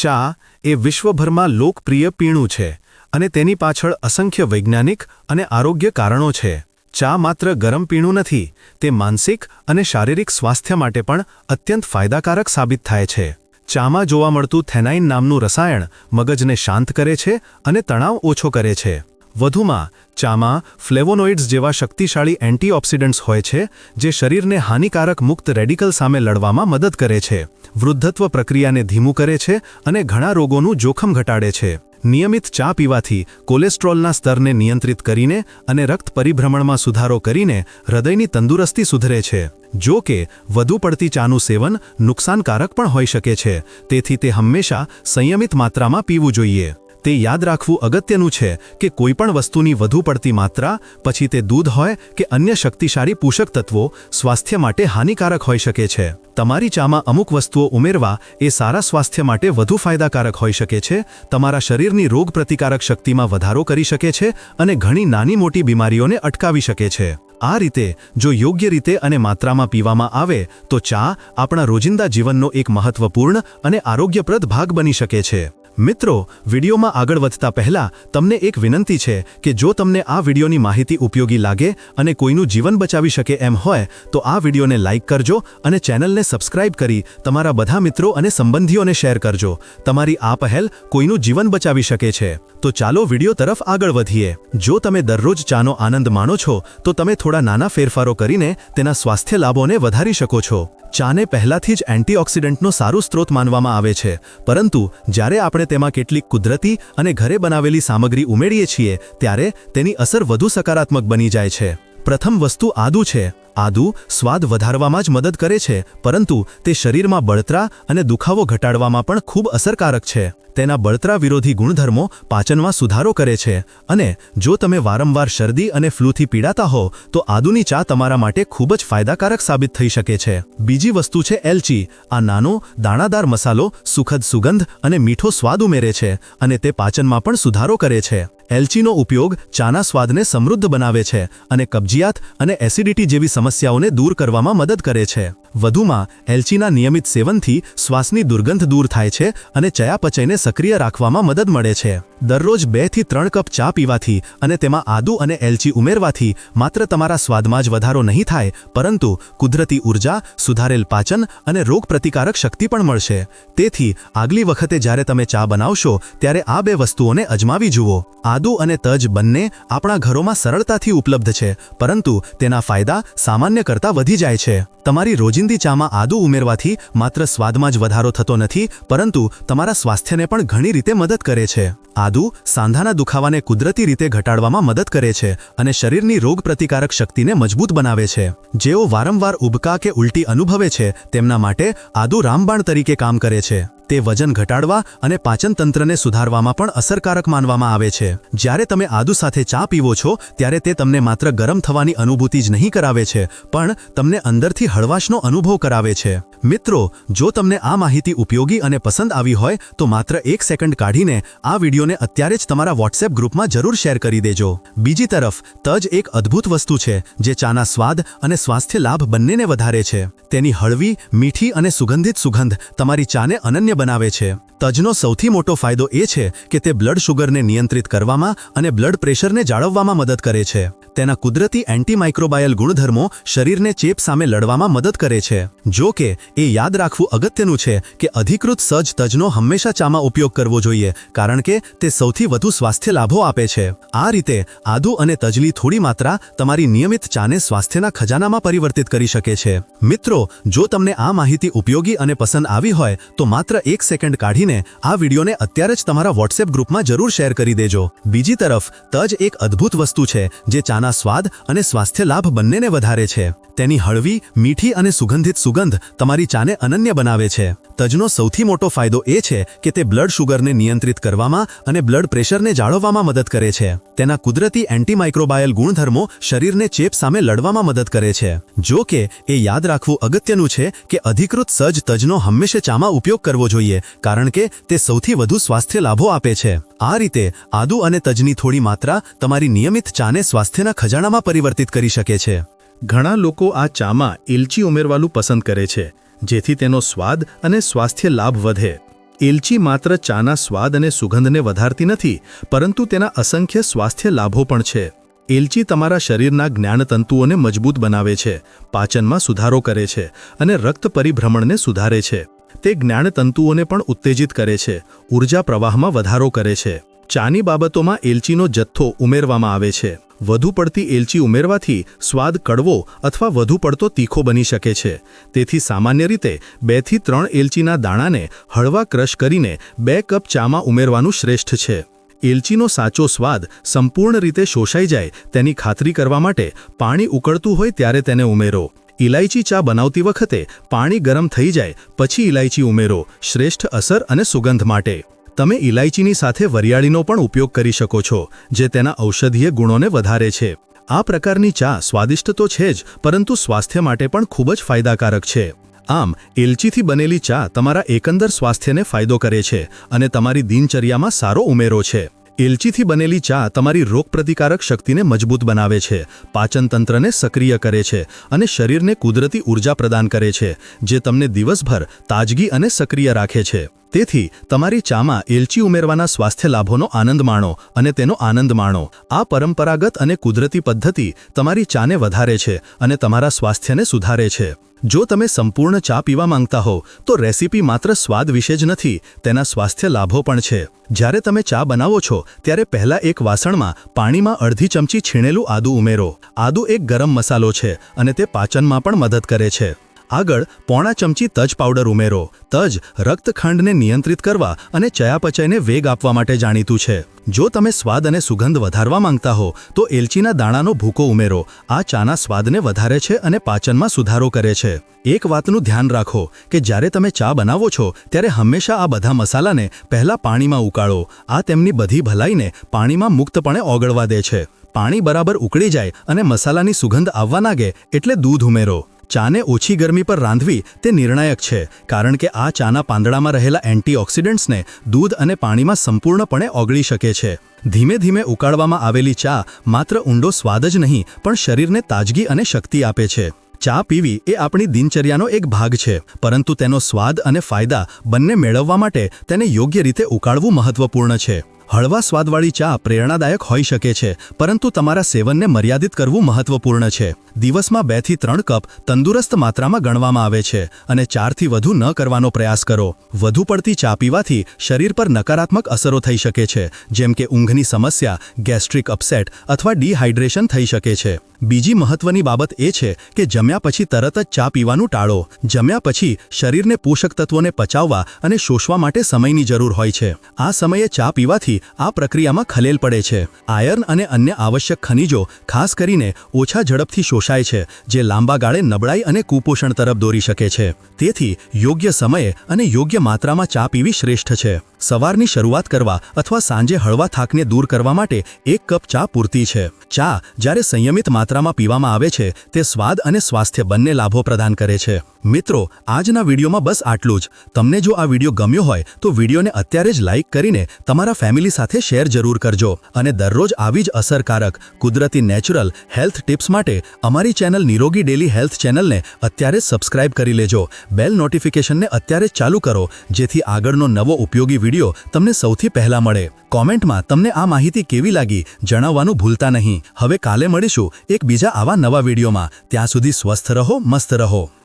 ચા એ વિશ્વભરમાં લોકપ્રિય પીણું છે અને તેની પાછળ અસંખ્ય વૈજ્ઞાનિક અને આરોગ્ય કારણો છે. ચા માત્ર ગરમ પીણું નથી, તે માનસિક અને શારીરિક સ્વાસ્થ્ય માટે પણ અત્યંત ફાયદાકારક સાબિત થાય છે. ચામાં જોવા મળતું થેનાઇન નામનું રસાયણ મગજને શાંત કરે છે અને તણાવ ઓછો કરે છે. વધુમાં, ચામાં ફ્લેવોનોઇડ્સ જેવા શક્તિશાળી એન્ટીઓક્સિડન્ટ્સ હોય છે, જે શરીરને હાનિકારક મુક્ત રેડિકલ સામે લડવામાં મદદ કરે છે, વૃદ્ધત્વ પ્રક્રિયાને ધીમું કરે છે અને ઘણા રોગોનું જોખમ ઘટાડે છે. નિયમિત ચા પીવાથી કોલેસ્ટ્રોલના સ્તરને નિયંત્રિત કરીને અને રક્ત પરિભ્રમણમાં સુધારો કરીને હૃદયની તંદુરસ્તી સુધરે છે. જો કે, વધુ પડતી ચાનું સેવન નુકસાનકારક પણ હોઈ શકે છે, તેથી તે હંમેશા સંયમિત માત્રામાં પીવું જોઈએ. તે યાદ રાખવું અગત્યનું છે કે કોઈપણ વસ્તુની વધુ પડતી માત્રા, પછી તે દૂધ હોય કે અન્ય શક્તિશાળી પોષક તત્વો, સ્વાસ્થ્ય માટે હાનિકારક હોઈ શકે છે. તમારી ચામાં અમુક વસ્તુઓ ઉમેરવા એ સારા સ્વાસ્થ્ય માટે વધુ ફાયદાકારક હોઈ શકે છે. તમારા શરીરની રોગ પ્રતિકારક શક્તિમાં વધારો કરી શકે છે અને ઘણી નાની મોટી બીમારીઓને અટકાવી શકે છે. આ રીતે, જો યોગ્ય રીતે અને માત્રામાં પીવામાં આવે, તો ચા આપણા રોજિંદા જીવનનો એક મહત્વપૂર્ણ અને આરોગ્યપ્રદ ભાગ બની શકે છે. મિત્રો, વિડીયોમાં આગળ વધતા પહેલા તમને એક વિનંતી છે કે જો તમને આ વિડીયોની માહિતી ઉપયોગી લાગે અને કોઈનું જીવન બચાવી શકે એમ હોય, તો આ વિડીયોને લાઇક કરજો અને ચેનલને સબસ્ક્રાઇબ કરી તમારા બધા મિત્રો અને સંબંધીઓને શેર કરજો. તમારી આ પહેલ કોઈનું જીવન બચાવી શકે છે. તો ચાલો વીડિયો તરફ આગળ વધીએ. જો તમે દરરોજ ચાનો આનંદ માણો છો, તો તમે થોડા નાના ફેરફારો કરીને તેના સ્વાસ્થ્ય લાભોને વધારી શકો છો. ચાને પહેલાથી જ એન્ટીઓક્સિડન્ટનો સારું સ્ત્રોત માનવામાં આવે છે. પરંતુ જ્યારે આપણે તેમાં કેટલીક કુદરતી અને ઘરે બનાવેલી સામગ્રી ઉમેરીએ છીએ, ત્યારે તેની અસર વધુ સકારાત્મક બની જાય છે. પ્રથમ વસ્તુ આદુ છે. આદુ સ્વાદ વધારવામાં જ મદદ કરે છે, પરંતુ તે શરીરમાં બળતરા અને દુખાવો ઘટાડવામાં પણ ખૂબ અસરકારક છે. તેના બળતરા વિરોધી ગુણધર્મો પાચનમાં સુધારો કરે છે અને જો તમે વારંવાર શરદી અને ફ્લૂથી પીડાતા હો, તો આદુની ચા તમારા માટે ખૂબ જ ફાયદાકારક સાબિત થઈ શકે છે. બીજી વસ્તુ છે એલચી. આ નાનો, દાણાદાર મસાલો સુખદ સુગંધ અને મીઠો સ્વાદ ઉમેરે છે અને તે પાચનમાં પણ સુધારો કરે છે. એલચીનો ઉપયોગ ચાના સ્વાદને સમૃદ્ધ બનાવે છે અને કબજિયાત અને એસિડિટી જેવી સમસ્યાઓને દૂર કરવામાં મદદ કરે છે. વધુમાં, એલચીના નિયમિત સેવનથી શ્વાસની દુર્ગંધ દૂર થાય છે અને ચયાપચયને સક્રિય રાખવામાં મદદ મળે છે. દરરોજ બેથી ત્રણ કપ ચા પીવાથી અને તેમાં આદુ અને એલચી ઉમેરવાથી માત્ર તમારા સ્વાદમાં જ વધારો નહીં થાય, પરંતુ કુદરતી ઊર્જા, સુધારેલ પાચન અને રોગ પ્રતિકારક શક્તિ પણ મળશે. તેથી, આગલી વખતે જ્યારે તમે ચા બનાવશો, ત્યારે આ બે વસ્તુઓને અજમાવી જુઓ. આદુ અને તજ બંને આપણા ઘરોમાં સરળતાથી ઉપલબ્ધ છે, પરંતુ તેના ફાયદા સામાન્ય કરતાં વધી જાય છે. તમારી રોજિંદી ચામાં આદુ ઉમેરવાથી માત્ર સ્વાદમાં જ વધારો થતો નથી, પરંતુ તમારા સ્વાસ્થ્યને પણ ઘણી રીતે મદદ કરે છે. આદુ સાંધાના દુખાવાને કુદરતી રીતે ઘટાડવામાં મદદ કરે છે અને શરીરની રોગ પ્રતિકારક શક્તિને મજબૂત બનાવે છે. જેઓ વારંવાર ઉબકા કે ઉલટી અનુભવે છે, તેમના માટે આદુ રામબાણ તરીકે કામ કરે છે. તે વજન ઘટાડવા અને પાચનતંત્રને સુધારવામાં પણ અસરકારક માનવામાં આવે છે. જ્યારે તમે આદુ સાથે ચા પીવો છો, ત્યારે તે તમને માત્ર ગરમ થવાની અનુભૂતિ જ નહીં કરાવે છે, પણ તમને અંદરથી હળવાશનો અનુભવ કરાવે છે. મિત્રો, જો તમને આ માહિતી ઉપયોગી અને પસંદ આવી હોય, તો માત્ર એક સેકન્ડ કાઢીને આ વિડીયોને અત્યારે જ તમારા વોટ્સએપ ગ્રુપમાં જરૂર શેર કરી દેજો. બીજી તરફ, તજ એક અદ્ભુત વસ્તુ છે, જે ચાના સ્વાદ અને સ્વાસ્થ્ય લાભ બંનેને વધારે છે. તેની હળવી, મીઠી અને સુગંધિત સુગંધ તમારી ચાને અનન્ય બનાવે છે. તજનો સૌથી મોટો ફાયદો એ છે કે તે બ્લડ શુગરને નિયંત્રિત કરવામાં અને બ્લડ પ્રેશરને જાળવવામાં મદદ કરે છે. તેના કુદરતી એન્ટીમાઇક્રોબાયલ ગુણધર્મો શરીરને ચેપ સામે લડવામાં મદદ કરે છે. જો કે, એ યાદ રાખવું અગત્યનું છે કે અધિકૃત સજ તજનો હંમેશા ચામાં ઉપયોગ કરવો જોઈએ, કારણ કે તે સૌથી વધુ સ્વાસ્થ્ય લાભો આપે છે. આ રીતે, આદુ અને તજલી થોડી માત્રા તમારી નિયમિત ચાને સ્વાસ્થ્યના ખજાનામાં પરિવર્તિત કરી શકે છે. મિત્રો, જો તમને આ માહિતી ઉપયોગી અને પસંદ આવી હોય, તો માત્ર એક સેકન્ડ કાઢીને આ વિડીયોને અત્યારે જ તમારા વોટ્સએપ ગ્રુપમાં જરૂર શેર કરી દેજો. બીજી તરફ, તજ એક અદ્ભુત વસ્તુ છે, જે ચાના સ્વાદ અને સ્વાસ્થ્ય લાભ બંનેને વધારે છે. તેની હળવી, મીઠી અને સુગંધિત સુગંધ તમારી ચાને અનન્ય બનાવે છે. તજનો સૌથી મોટો ફાયદો એ છે કે તે બ્લડ શુગરને નિયંત્રિત કરવામાં અને બ્લડ પ્રેશરને જાળવવામાં મદદ કરે છે. તેના કુદરતી એન્ટીમાઇક્રોબાયલ ગુણધર્મો શરીરને ચેપ સામે લડવામાં મદદ કરે છે. જો કે, એ યાદ રાખવું અગત્યનું છે કે અધિકૃત સજ તજનો હંમેશા ચામાં ઉપયોગ કરવો જોઈએ, કારણ કે તે સૌથી વધુ સ્વાસ્થ્ય લાભો આપે છે. આ રીતે, આદુ અને તજની થોડી માત્રા તમારી નિયમિત ચાને સ્વાસ્થ્યના ખજાનામાં પરિવર્તિત કરી શકે છે. ઘણા લોકો આ ચામાં એલચી ઉમેરવાનું પસંદ કરે છે. જેથી તેનો સ્વાદ અને સ્વાસ્થ્ય લાભ વધે. એલચી માત્ર ચાના સ્વાદ અને સુગંધને વધારતી નથી, પરંતુ તેના અસંખ્ય સ્વાસ્થ્ય લાભો પણ છે. એલચી તમારા શરીરના જ્ઞાનતંતુઓને મજબૂત બનાવે છે, પાચનમાં સુધારો કરે છે અને રક્ત પરિભ્રમણને સુધારે છે. તે જ્ઞાનતંતુઓને પણ ઉત્તેજિત કરે છે, ઊર્જા પ્રવાહમાં વધારો કરે છે. ચાની બાબતોમાં એલચીનો જથ્થો ઉમેરવામાં આવે છે. વધુ પડતી એલચી ઉમેરવાથી સ્વાદ કડવો અથવા વધુ પડતો તીખો બની શકે છે. તેથી સામાન્ય રીતે બેથી ત્રણ એલચીના દાણાને હળવા ક્રશ કરીને બે કપ ચામાં ઉમેરવાનું શ્રેષ્ઠ છે. એલચીનો સાચો સ્વાદ સંપૂર્ણ રીતે શોષાઈ જાય તેની ખાતરી કરવા માટે પાણી ઉકળતું હોય ત્યારે તેને ઉમેરો. ઇલાયચી ચા બનાવતી વખતે પાણી ગરમ થઈ જાય પછી ઇલાયચી ઉમેરો. શ્રેષ્ઠ અસર અને સુગંધ માટે. તમે ઇલાયચીની સાથે વરિયાળીનો પણ ઉપયોગ કરી શકો છો, જે તેના ઔષધીય ગુણોને વધારે છે. આ પ્રકારની ચા સ્વાદિષ્ટ તો છે જ, પરંતુ સ્વાસ્થ્ય માટે પણ ખૂબ જ ફાયદાકારક છે. આમ, એલચીથી બનેલી ચા તમારા એકંદર સ્વાસ્થ્યને ફાયદો કરે છે અને તમારી દિનચર્યામાં સારો ઉમેરો છે. એલચીથી બનેલી ચા તમારી રોગપ્રતિકારક શક્તિને મજબૂત બનાવે છે, પાચનતંત્રને સક્રિય કરે છે અને શરીરને કુદરતી ઊર્જા પ્રદાન કરે છે, જે તમને દિવસભર તાજગી અને સક્રિય રાખે છે. તેથી તમારી ચામાં એલચી ઉમેરવાના સ્વાસ્થ્ય લાભોનો આનંદ માણો અને તેનો આનંદ માણો. આ પરંપરાગત અને કુદરતી પદ્ધતિ તમારી ચાને વધારે છે અને તમારા સ્વાસ્થ્યને સુધારે છે. જો તમે સંપૂર્ણ ચા પીવા માંગતા હો, તો રેસીપી માત્ર સ્વાદ વિશે જ નથી, તેના સ્વાસ્થ્ય લાભો પણ છે. જ્યારે તમે ચા બનાવો છો, ત્યારે પહેલા એક વાસણમાં પાણીમાં અડધી ચમચી છીણેલું આદુ ઉમેરો. આદુ એક ગરમ મસાલો છે અને તે પાચનમાં પણ મદદ કરે છે. આગળ પોણા ચમચી તજ પાવડર ઉમેરો. તજ રક્તખંડને નિયંત્રિત કરવા અને ચયાપચયને વેગ આપવા માટે જાણીતું છે. જો તમે સ્વાદ અને સુગંધ વધારવા માંગતા હો, તો એલચીના દાણાનો ભૂકો ઉમેરો. આ ચાના સ્વાદને વધારે છે અને પાચનમાં સુધારો કરે છે. એક વાતનું ધ્યાન રાખો કે જ્યારે તમે ચા બનાવો છો, ત્યારે હંમેશા આ બધા મસાલાને પહેલા પાણીમાં ઉકાળો. આ તેમની બધી ભલાઈને પાણીમાં મુક્તપણે ઓગળવા દે છે. પાણી બરાબર ઉકળી જાય અને મસાલાની સુગંધ આવવા લાગે, એટલે દૂધ ઉમેરો. ચાને ઓછી ગરમી પર રાંધવી તે નિર્ણાયક છે, કારણ કે આ ચાના પાંદડામાં રહેલા એન્ટીઓક્સિડન્ટ્સને દૂધ અને પાણીમાં સંપૂર્ણપણે ઓગળી શકે છે. ધીમે ધીમે ઉકાળવામાં આવેલી ચા માત્ર ઊંડો સ્વાદ જ નહીં, પણ શરીરને તાજગી અને શક્તિ આપે છે. ચા પીવી એ આપણી દિનચર્યાનો એક ભાગ છે, પરંતુ તેનો સ્વાદ અને ફાયદા બંને મેળવવા માટે તેને યોગ્ય રીતે ઉકાળવું મહત્વપૂર્ણ છે. હળવા સ્વાદવાળી ચા પ્રેરણાદાયક હોઈ શકે છે, પરંતુ તમારા સેવનને મર્યાદિત કરવું મહત્વપૂર્ણ છે. દિવસમાં બેથી ત્રણ કપ તંદુરસ્ત માત્રામાં ગણવામાં આવે છે અને ચારથી વધુ ન કરવાનો પ્રયાસ કરો. વધુ પડતી ચા પીવાથી શરીર પર નકારાત્મક અસરો થઈ શકે છે, જેમ કે ઊંઘની સમસ્યા, ગેસ્ટ્રિક અપસેટ અથવા ડિહાઇડ્રેશન થઈ શકે છે. બીજી મહત્વની બાબત એ છે કે જમ્યા પછી તરત જ ચા પીવાનું ટાળો. જમ્યા પછી શરીરને પોષક તત્વોને પચાવવા અને શોષવા માટે સમયની જરૂર હોય છે. આ સમયે ચા પીવાથી આ પ્રક્રિયામાં ખલેલ પડે છે. આયર્ન અને અન્ય આવશ્યક ખનિજો, ખાસ કરીને, ઓછા ઝડપથી શોષાય છે, જે લાંબા ગાળે નબળાઈ અને કુપોષણ તરફ દોરી શકે છે. તેથી, યોગ્ય સમયે અને યોગ્ય માત્રામાં ચા પીવી શ્રેષ્ઠ છે. સવારની શરૂઆત કરવા અથવા સાંજે હળવા થાકને દૂર કરવા માટે એક કપ ચા પૂરતી છે. ચા જ્યારે સંયમિત માત્રામાં પીવામાં આવે છે, તે સ્વાદ અને સ્વાસ્થ્ય બંને લાભો પ્રદાન કરે છે. મિત્રો, આજના વિડીયોમાં બસ આટલું જ. તમને જો આ વીડિયો ગમ્યો હોય, તો વિડીયોને અત્યારે જ લાઇક કરીને તમારા ફેમિલી સાથે શેર જરૂર કરજો અને દરરોજ આવી જ અસરકારક, કુદરતી નેચરલ હેલ્થ ટિપ્સ માટે અમારી ચેનલ નિરોગી ડેલી હેલ્થ ચેનલને અત્યારે જ સબસ્ક્રાઇબ કરી લેજો. બેલ નોટિફિકેશનને અત્યારે ચાલુ કરો, જેથી આગળનો નવો ઉપયોગી વીડિયો તમને સૌથી પહેલા મળે. કોમેન્ટમાં તમને આ માહિતી કેવી લાગી જણાવવાનું ભૂલતા નહીં. હવે કાલે મળીશું એક બીજા આવા નવા વિડીયોમાં. ત્યાં સુધી સ્વસ્થ રહો, મસ્ત રહો.